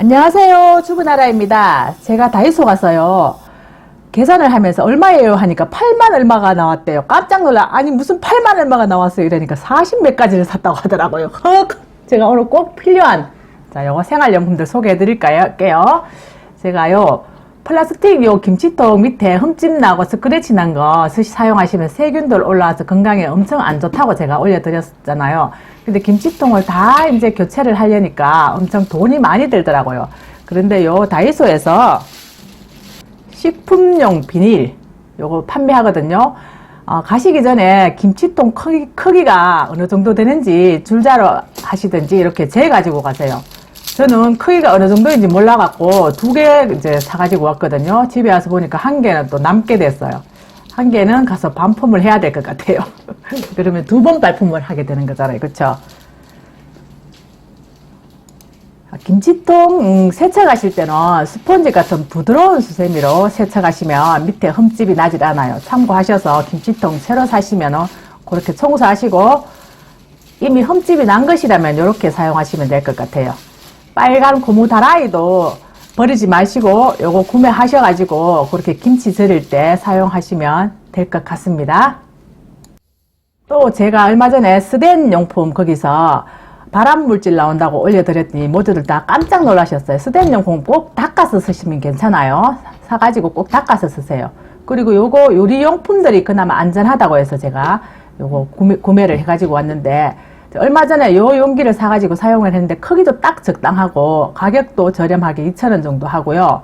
안녕하세요. 주부나라입니다. 제가 다이소 가서요. 계산을 하면서 얼마예요? 하니까 8만 얼마가 나왔대요. 깜짝 놀라. 아니, 무슨 8만 얼마가 나왔어요? 이러니까 40몇 가지를 샀다고 하더라고요. 헉! 제가 오늘 꼭 필요한, 자, 요거 생활용품들 소개해 드릴게요. 제가요, 플라스틱 요 김치통 밑에 흠집 나고 스크래치 난 거 사용하시면 세균들 올라와서 건강에 엄청 안 좋다고 제가 올려드렸잖아요. 근데 김치통을 다 이제 교체를 하려니까 엄청 돈이 많이 들더라고요. 그런데 요 다이소에서 식품용 비닐 요거 판매하거든요. 어, 가시기 전에 김치통 크기, 크기가 어느 정도 되는지 줄자로 하시든지 이렇게 재 가지고 가세요. 저는 크기가 어느 정도인지 몰라갖고 두 개 이제 사가지고 왔거든요. 집에 와서 보니까 한 개는 또 남게 됐어요. 한 개는 가서 반품을 해야 될 것 같아요. 그러면 두번 반품을 하게 되는 거잖아요. 그쵸? 아, 김치통 음, 세척하실 때는 스펀지 같은 부드러운 수세미로 세척하시면 밑에 흠집이 나질 않아요. 참고하셔서 김치통 새로 사시면 그렇게 청소하시고 이미 흠집이 난 것이라면 이렇게 사용하시면 될 것 같아요. 빨간 고무 다라이도 버리지 마시고 요거 구매하셔가지고 그렇게 김치 절일 때 사용하시면 될 것 같습니다. 또 제가 얼마 전에 스덴 용품 거기서 발암 물질 나온다고 올려드렸더니 모두들 다 깜짝 놀라셨어요. 스덴 용품 꼭 닦아서 쓰시면 괜찮아요. 사가지고 꼭 닦아서 쓰세요. 그리고 요거 요리 용품들이 그나마 안전하다고 해서 제가 요거 구매, 구매를 해가지고 왔는데 얼마 전에 요 용기를 사가지고 사용을 했는데 크기도 딱 적당하고 가격도 저렴하게 2,000원 정도 하고요.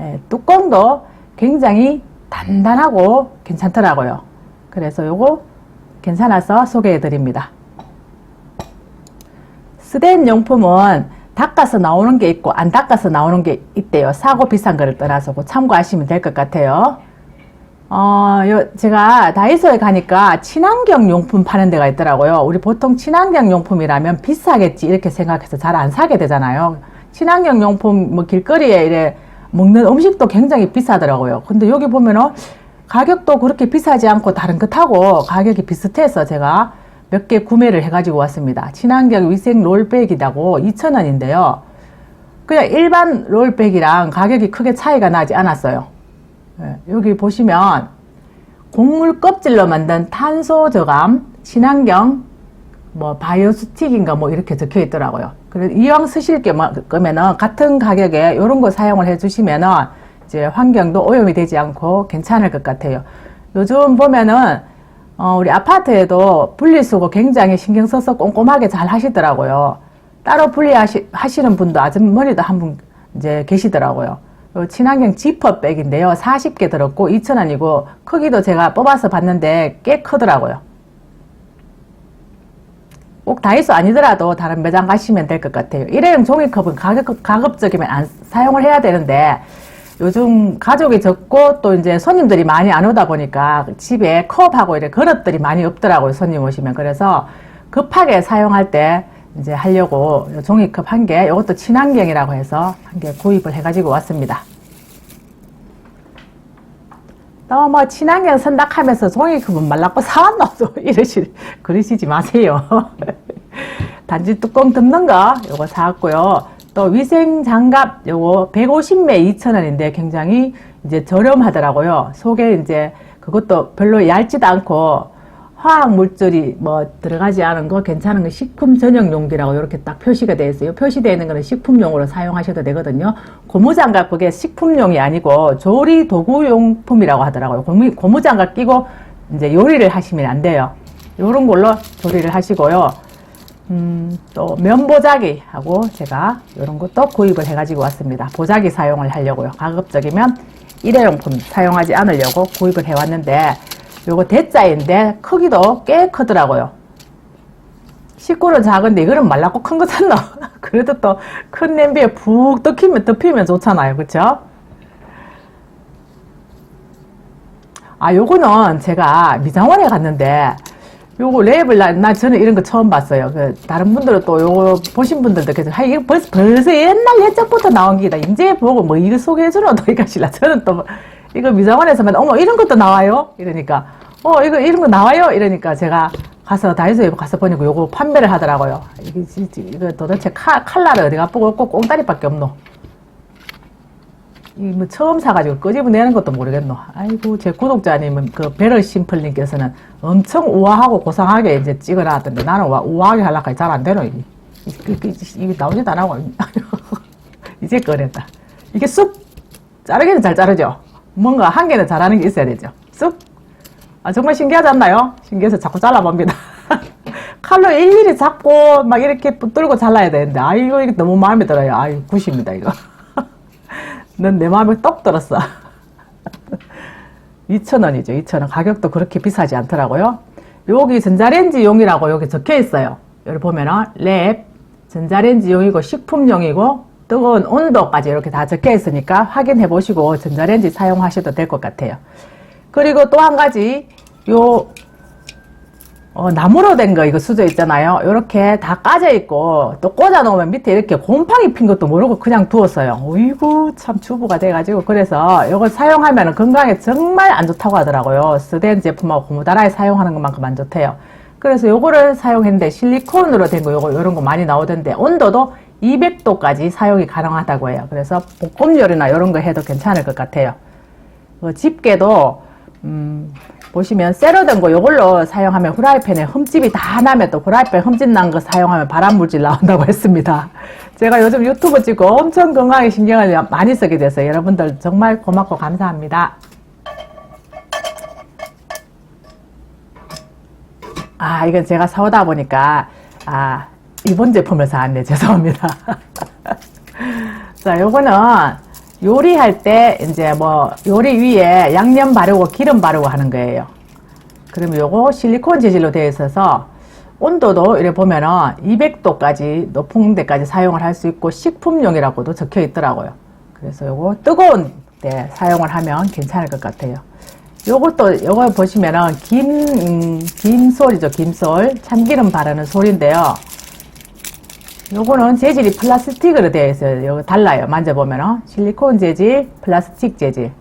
예, 뚜껑도 굉장히 단단하고 괜찮더라고요. 그래서 요거 괜찮아서 소개해 드립니다. 스덴 용품은 닦아서 나오는 게 있고 안 닦아서 나오는 게 있대요. 사고 비싼 거를 떠나서 그 참고하시면 될 것 같아요. 어, 요, 제가 다이소에 가니까 친환경 용품 파는 데가 있더라고요. 우리 보통 친환경 용품이라면 비싸겠지 이렇게 생각해서 잘 안 사게 되잖아요. 친환경 용품 뭐 길거리에 이래 먹는 음식도 굉장히 비싸더라고요. 근데 여기 보면은 가격도 그렇게 비싸지 않고 다른 것하고 가격이 비슷해서 제가 몇 개 구매를 해가지고 왔습니다. 친환경 위생 롤백이라고 2,000원인데요. 그냥 일반 롤백이랑 가격이 크게 차이가 나지 않았어요. 예, 여기 보시면 곡물 껍질로 만든 탄소 저감, 친환경, 뭐 바이오 스틱인가 뭐 이렇게 적혀 있더라고요. 그래서 이왕 쓰실 거면은 같은 가격에 이런 거 사용을 해주시면은 이제 환경도 오염이 되지 않고 괜찮을 것 같아요. 요즘 보면은 어, 우리 아파트에도 분리수거 굉장히 신경 써서 꼼꼼하게 잘 하시더라고요. 따로 분리하시는 분도 아주머니도 한 분 이제 계시더라고요. 요 친환경 지퍼백인데요. 40개 들었고 2,000원이고 크기도 제가 뽑아서 봤는데 꽤 크더라고요. 꼭 다이소 아니더라도 다른 매장 가시면 될 것 같아요. 일회용 종이컵은 가급, 가급적이면 안 사용을 해야 되는데 요즘 가족이 적고 또 이제 손님들이 많이 안 오다 보니까 집에 컵하고 이렇게 그릇들이 많이 없더라고요. 손님 오시면. 그래서 급하게 사용할 때 이제 하려고 종이컵 한 개, 이것도 친환경이라고 해서 한 개 구입을 해가지고 왔습니다. 또뭐 친환경 선닥하면서 종이컵은 말랐고 사왔노 또 이러시 그러시지 마세요. 단지 뚜껑 덮는 거 요거 사왔고요. 또 위생 장갑 요거 150매 2,000원인데 굉장히 이제 저렴하더라고요. 속에 이제 그것도 별로 얇지도 않고 화학 물질이 뭐 들어가지 않은 거 괜찮은 거 식품 전용 용기라고 이렇게 딱 표시가 되어 있어요. 표시되어 있는 거는 식품용으로 사용하셔도 되거든요. 고무장갑 그게 식품용이 아니고 조리 도구 용품이라고 하더라고요. 고무, 고무장갑 끼고 이제 요리를 하시면 안 돼요. 요런 걸로 조리를 하시고요. 음, 또 면보자기 하고 제가 이런 것도 구입을 해가지고 왔습니다. 보자기 사용을 하려고요. 가급적이면 일회용품 사용하지 않으려고 구입을 해왔는데 요거 대자인데 크기도 꽤 크더라고요. 식구는 작은데 이거는 말랐고 큰 거 샀나? 그래도 또 큰 냄비에 푹 덮이면, 덮이면 좋잖아요. 그쵸? 아, 요거는 제가 미장원에 갔는데 요거 랩을 나, 나 저는 이런 거 처음 봤어요. 그 다른 분들은 또 요거 보신 분들도 계속 아 이게 벌써 벌써 옛날 옛적부터 나온 기다. 이제 보고 뭐 이거 소개해주는 또 이가실라. 저는 또 이거 미장원에서만 어머 이런 것도 나와요. 이러니까 어 이거 이런 거 나와요. 이러니까 제가 가서 다이소에 가서 보니까 요거 판매를 하더라고요. 이게 이거 도대체 칼, 칼날을 어디가 보고 꼭 꽁다리밖에 없노. 이뭐 처음 사가지고 끄집어내는 것도 모르겠노. 아이고 제 구독자님은 그 베럴 심플님께서는 엄청 우아하고 고상하게 이제 찍어놨던데 나는 와- 우아하게 하려니까 잘 안 되노 이게, 이게 나오지도 안 하고 이제 꺼냈다. 이게 쑥 자르기는 잘 자르죠. 뭔가 한 개는 잘하는 게 있어야 되죠. 쑥. 아 정말 신기하지 않나요? 신기해서 자꾸 잘라봅니다. 칼로 일일이 잡고 막 이렇게 붙들고 잘라야 되는데 아이고 이게 너무 마음에 들어요. 아이 굿입니다 이거. 넌 내 마음에 떡 들었어. 2,000원이죠. 2,000원. 가격도 그렇게 비싸지 않더라고요. 여기 전자레인지 용이라고 여기 적혀 있어요. 여기 보면은 랩, 전자레인지 용이고 식품 용이고 뜨거운 온도까지 이렇게 다 적혀 있으니까 확인해 보시고 전자레인지 사용하셔도 될 것 같아요. 그리고 또 한 가지 요 어, 나무로 된 거 이거 수저 있잖아요. 이렇게 다 까져 있고 또 꽂아 놓으면 밑에 이렇게 곰팡이 핀 것도 모르고 그냥 두었어요. 어이구 참 주부가 돼가지고 그래서 이걸 사용하면 건강에 정말 안 좋다고 하더라고요. 스덴 제품하고 고무다라에 사용하는 것만큼 안 좋대요. 그래서 요거를 사용했는데 실리콘으로 된 거 요거 요런 거 많이 나오던데 온도도 200도까지 사용이 가능하다고 해요. 그래서 볶음 요리나 이런 거 해도 괜찮을 것 같아요. 그 집게도 음, 보시면 쇠로 된거 요걸로 사용하면 후라이팬에 흠집이 다 나면 또 후라이팬 흠집 난 거 사용하면 발암 물질 나온다고 했습니다. 제가 요즘 유튜브 찍고 엄청 건강에 신경을 많이 쓰게 돼서 여러분들 정말 고맙고 감사합니다. 아, 이건 제가 사오다 보니까, 아, 일본 제품을 사왔네. 죄송합니다. 자, 요거는 요리할 때 이제 뭐 요리 위에 양념 바르고 기름 바르고 하는 거예요. 그러면 요거 실리콘 재질로 되어 있어서 온도도 이래 보면은 200도까지 높은 데까지 사용을 할 수 있고 식품용이라고도 적혀 있더라고요. 그래서 요거 뜨거운 때 사용을 하면 괜찮을 것 같아요. 요것도 요거 보시면은 김 음, 김솔이죠 김솔 참기름 바르는 솔인데요. 요거는 재질이 플라스틱으로 되어 있어요. 요거 달라요. 만져보면은 실리콘 재질, 플라스틱 재질.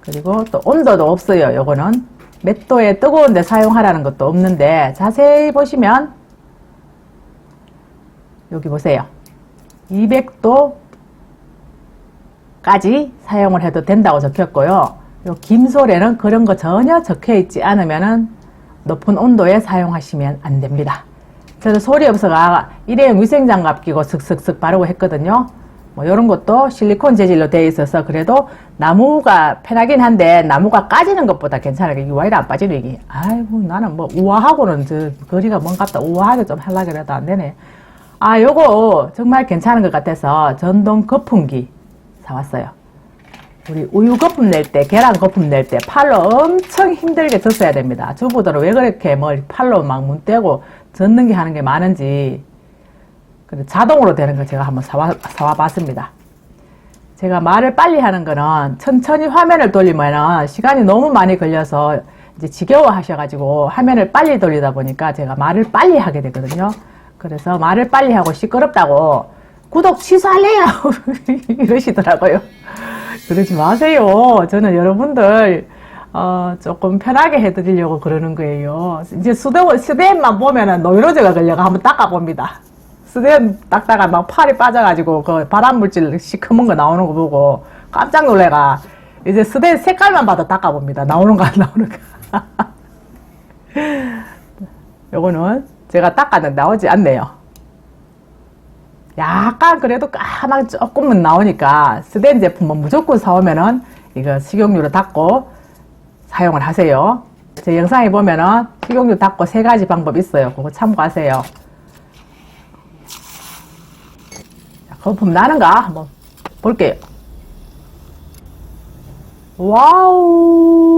그리고 또 온도도 없어요. 요거는 몇 도에 뜨거운데 사용하라는 것도 없는데 자세히 보시면 여기 보세요. 200도까지 사용을 해도 된다고 적혔고요. 요 김솔에는 그런 거 전혀 적혀 있지 않으면은 높은 온도에 사용하시면 안 됩니다. 저도 소리 없어가 일회용 위생장갑 끼고 슥슥슥 바르고 했거든요. 뭐 이런 것도 실리콘 재질로 되어 있어서 그래도 나무가 편하긴 한데 나무가 까지는 것보다 괜찮아요. 이게 왜 이래 안 빠지는 이게. 아이고 나는 뭐 우아하고는 저 거리가 먼 같다. 우아하게 좀 하려고 해도 안 되네. 아 요거 정말 괜찮은 것 같아서 전동 거품기 사왔어요. 우리 우유 거품 낼 때, 계란 거품 낼 때 팔로 엄청 힘들게 젓어야 됩니다. 주부들은 왜 그렇게 뭐 팔로 막 문대고 게 하는 게 많은지 자동으로 되는 거 제가 한번 사와, 사와 봤습니다. 제가 말을 빨리 하는 거는 천천히 화면을 돌리면 시간이 너무 많이 걸려서 이제 지겨워 하셔가지고 화면을 빨리 돌리다 보니까 제가 말을 빨리 하게 되거든요. 그래서 말을 빨리 하고 시끄럽다고 구독 취소할래요! 이러시더라고요. 그러지 마세요. 저는 여러분들 어, 조금 편하게 해드리려고 그러는 거예요. 이제 수대, 스덴만 보면은 노이로제가 걸려가 한번 닦아봅니다. 스덴 닦다가 막 팔이 빠져가지고 그 발암물질 시커먼 거 나오는 거 보고 깜짝 놀래가 이제 스덴 색깔만 봐도 닦아봅니다. 나오는 거안 나오는 거. 요거는 제가 닦았는데 나오지 않네요. 약간 그래도 까맣게 조금은 나오니까 스덴 제품은 무조건 사오면은 이거 식용유로 닦고 사용을 하세요. 제 영상에 보면은 식용유 닦고 세 가지 방법 있어요. 그거 참고하세요. 자, 거품 나는가? 한번 볼게요. 와우,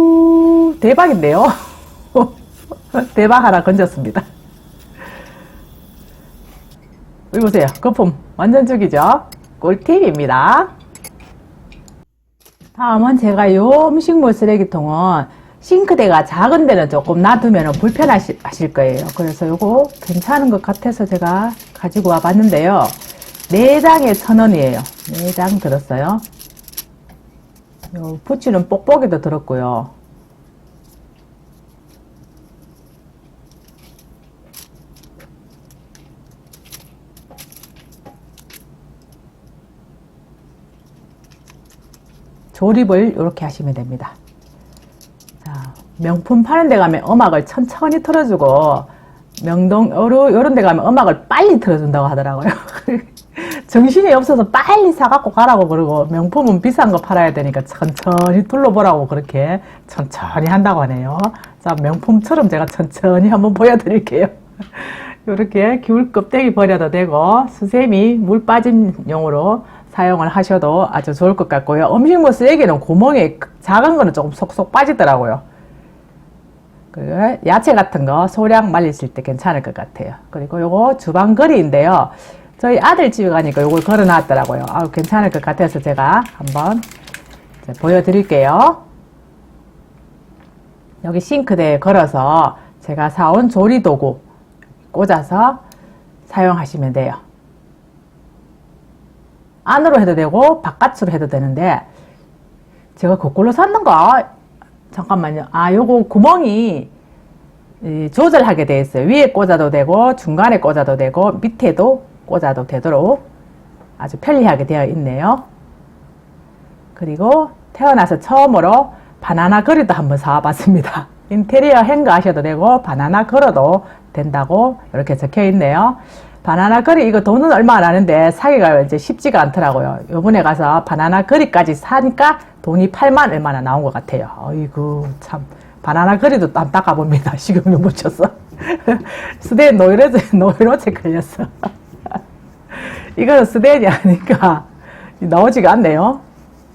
대박인데요? 대박 하나 건졌습니다. 여기 보세요. 거품 완전 죽이죠? 꿀팁입니다. 다음은 제가 요 음식물 쓰레기통은 싱크대가 작은 데는 조금 놔두면 불편하실 거예요. 그래서 요거 괜찮은 것 같아서 제가 가지고 와 봤는데요. 4장에 천 원이에요. 4장 들었어요. 요 붙이는 뽁뽁이도 들었고요. 조립을 이렇게 하시면 됩니다. 자, 명품 파는 데 가면 음악을 천천히 틀어주고 명동 요런 데 가면 음악을 빨리 틀어준다고 하더라고요. 정신이 없어서 빨리 사갖고 가라고 그러고 명품은 비싼 거 팔아야 되니까 천천히 둘러보라고 그렇게 천천히 한다고 하네요. 자, 명품처럼 제가 천천히 한번 보여드릴게요. 이렇게 귤 껍데기 버려도 되고 수세미 물 빠진 용으로 사용을 하셔도 아주 좋을 것 같고요. 음식물 쓰레기는 구멍에 작은 거는 조금 속속 빠지더라고요. 그 야채 같은 거 소량 말리실 때 괜찮을 것 같아요. 그리고 요거 주방거리인데요. 저희 아들 집에 가니까 요걸 걸어 놨더라고요. 아 괜찮을 것 같아서 제가 한번 보여드릴게요. 여기 싱크대에 걸어서 제가 사온 조리도구 꽂아서 사용하시면 돼요. 안으로 해도 되고 바깥으로 해도 되는데 제가 거꾸로 샀는가? 잠깐만요. 아, 요거 구멍이 이, 조절하게 되어 있어요. 위에 꽂아도 되고 중간에 꽂아도 되고 밑에도 꽂아도 되도록 아주 편리하게 되어 있네요. 그리고 태어나서 처음으로 바나나 거리도 한번 사와봤습니다. 인테리어 행거 하셔도 되고 바나나 걸어도 된다고 이렇게 적혀 있네요. 바나나 거리 이거 돈은 얼마 안 하는데 사기가 이제 쉽지가 않더라고요. 요번에 가서 바나나 거리까지 사니까 돈이 8만 얼마나 나온 것 같아요. 어이구 참 바나나 거리도 안 닦아봅니다. 식용유 묻혀서 스덴 노이로제 노이로제 걸렸어. 이거는 스덴이 아니까 나오지가 않네요.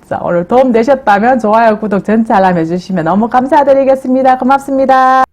자, 오늘 도움 되셨다면 좋아요, 구독 전체 알람 해주시면 너무 감사드리겠습니다. 고맙습니다.